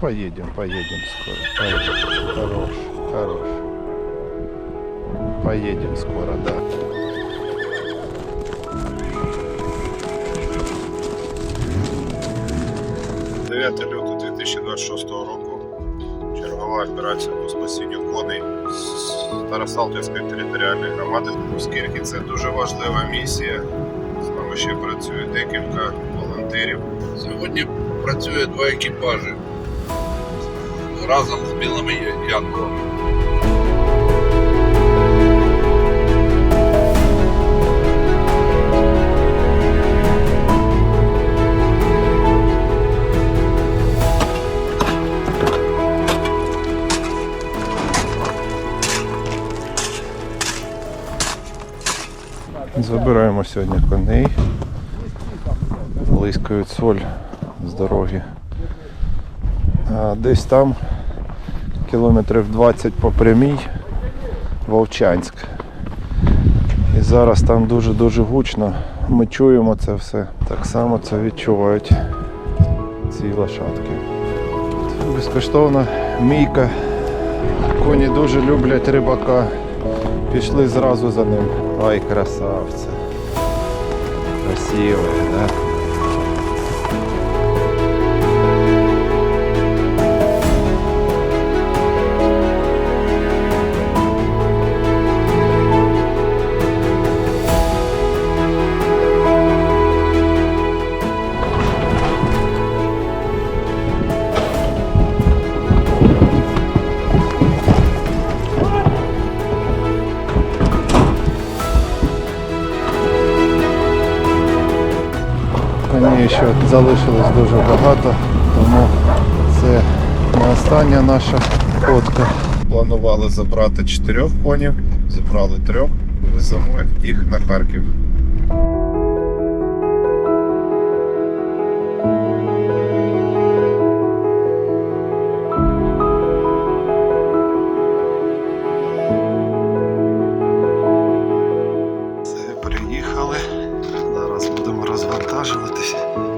поедем, поедем скоро. Поедем. Хорош, хорош. Поедем скоро, да. – 9 лютого 2026 року. Чергова операція по спасінню коней з Старосалтівської територіальної громади, оскільки це дуже важлива місія. З нами ще працює декілька волонтерів. Сьогодні працює два екіпажі Разом з білими янголами. Забираємо сьогодні коней. Блискають соль з дороги. А десь там кілометрів 20 по прямій Вовчанськ. І зараз там дуже-дуже гучно. Ми чуємо це все. Так само це відчувають ці лошадки. Безкоштовна мійка. Коні дуже люблять рибака. Пішли зразу за ним. Ай, красавці. Красиві, да? Коней ще залишилось дуже багато, тому це не остання наша ходка. Планували забрати чотирьох конів, зібрали трьох, веземо їх на Харків. наважуватися.